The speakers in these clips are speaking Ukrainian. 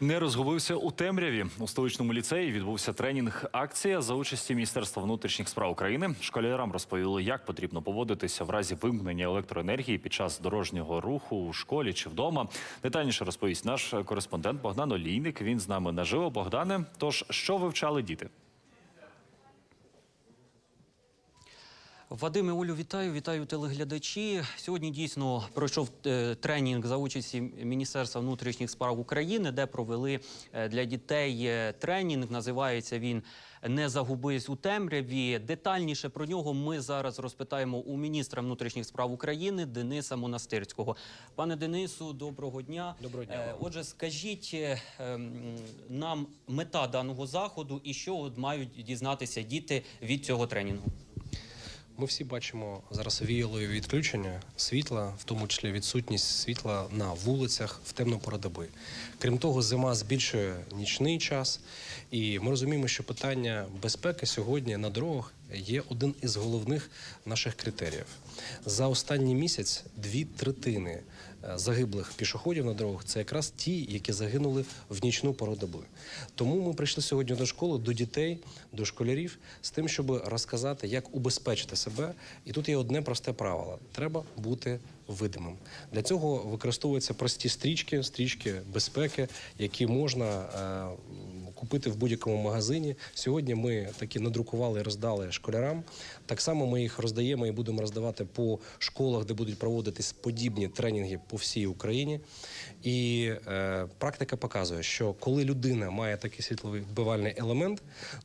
Не розгубився у темряві. У столичному ліцеї відбувся тренінг акція за участі Міністерства внутрішніх справ України. Школярам розповіли, як потрібно поводитися в разі вимкнення електроенергії під час дорожнього руху у школі чи вдома. Детальніше розповість наш кореспондент Богдан Олійник. Він з нами наживо. Богдане. Тож що вивчали діти? Вадиме Олю, вітаю, вітаю телеглядачі. Сьогодні дійсно пройшов е, тренінг за участі Міністерства внутрішніх справ України, де провели е, для дітей е, тренінг. Називається він Не загубись у темряві. Детальніше про нього ми зараз розпитаємо у міністра внутрішніх справ України Дениса Монастирського. Пане Денису, доброго дня. Доброго дня. Отже, скажіть ем, нам мета даного заходу і що мають дізнатися діти від цього тренінгу. Ми всі бачимо зараз віялові відключення світла, в тому числі відсутність світла на вулицях в темну доби. Крім того, зима збільшує нічний час, і ми розуміємо, що питання безпеки сьогодні на дорогах є один із головних наших критеріїв. За останній місяць дві третини е, загиблих пішоходів на дорогах це якраз ті, які загинули в нічну пору доби. Тому ми прийшли сьогодні до школи, до дітей, до школярів з тим, щоб розказати, як убезпечити себе. І тут є одне просте правило: треба бути видимим. Для цього використовуються прості стрічки, стрічки безпеки, які можна е, купити в будь-якому магазині. Сьогодні ми такі надрукували і роздали школярам. Так само ми їх роздаємо і будемо роздавати по школах, де будуть проводитись подібні тренінги по всій Україні. І е, практика показує, що коли людина має такий світловий вбивальний елемент,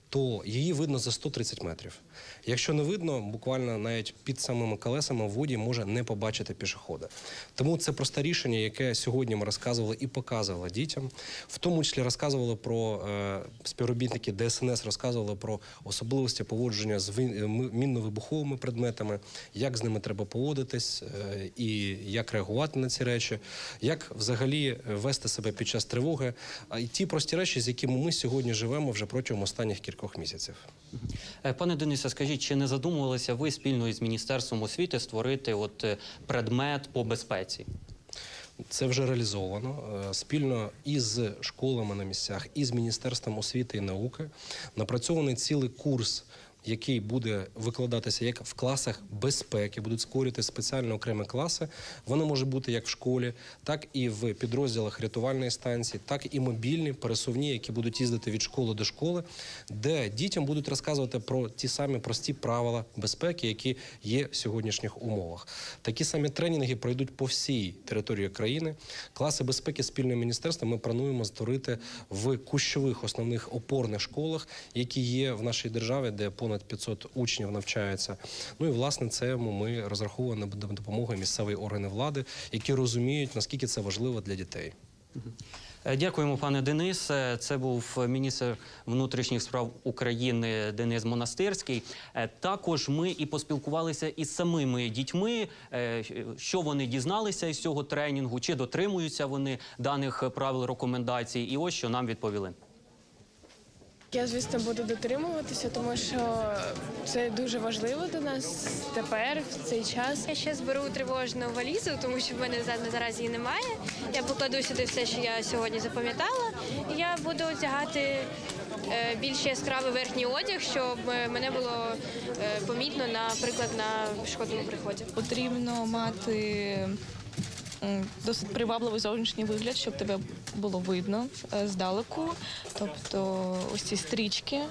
то її видно за 130 метрів. Якщо не видно, буквально навіть під самими колесами в воді може не побачити пішохода. Тому це просте рішення, яке сьогодні ми розказували і показували дітям, в тому числі розказували про е, співробітники ДСНС, розказували про особливості поводження з е, мінно-вибуховими предметами, як з ними треба поводитись е, і як реагувати на ці речі, як взагалі е, вести себе під час тривоги. А і ті прості речі, з якими ми сьогодні живемо вже протягом останніх кількох місяців. Пане Денисе, скажіть, чи не задумувалися ви спільно із Міністерством освіти створити от предмет по безпеці? Це вже реалізовано е, спільно із школами на місцях, із Міністерством освіти і науки. Напрацьований цілий курс. Який буде викладатися як в класах безпеки, будуть створювати спеціально окремі класи. Воно може бути як в школі, так і в підрозділах рятувальної станції, так і мобільні, пересувні, які будуть їздити від школи до школи, де дітям будуть розказувати про ті самі прості правила безпеки, які є в сьогоднішніх умовах. Такі самі тренінги пройдуть по всій території країни. Класи безпеки спільне міністерство ми плануємо створити в кущових основних опорних школах, які є в нашій державі, де понад 500 учнів навчаються. Ну і власне це ми розраховуємо на допомогу місцевої органи влади, які розуміють наскільки це важливо для дітей. Е, Дякуємо, пане Денисе. Це був міністр внутрішніх справ України Денис Монастирський. Е, Також ми і поспілкувалися із самими дітьми, е, що вони дізналися із цього тренінгу, чи дотримуються вони даних правил рекомендацій. І ось що нам відповіли. Я, звісно, буду дотримуватися, тому що це дуже важливо до нас тепер, в цей час. Я ще зберу тривожну валізу, тому що в мене за- наразі її немає. Я покладу сюди все, що я сьогодні запам'ятала. І я буду одягати е, більш яскравий верхній одяг, щоб е, мене було е, помітно, наприклад, на пішохідному приході. потрібно мати досить привабливий зовнішній вигляд, щоб тебе було видно е, здалеку. Тобто ось ці стрічки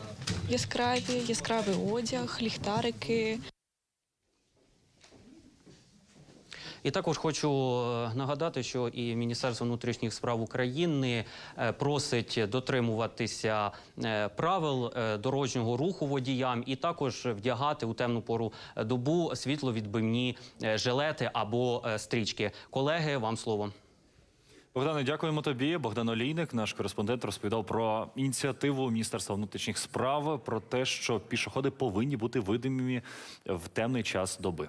яскраві, яскравий одяг, ліхтарики. І також хочу е, нагадати, що і Міністерство внутрішніх справ України е, просить дотримуватися е, правил дорожнього руху водіям, і також вдягати у темну пору добу світловідбивні жилети або стрічки. Колеги, вам слово. Богдане, дякуємо тобі. Богдан Олійник, наш кореспондент, розповідав про ініціативу Міністерства внутрішніх справ про те, що пішоходи повинні бути видимі в темний час доби.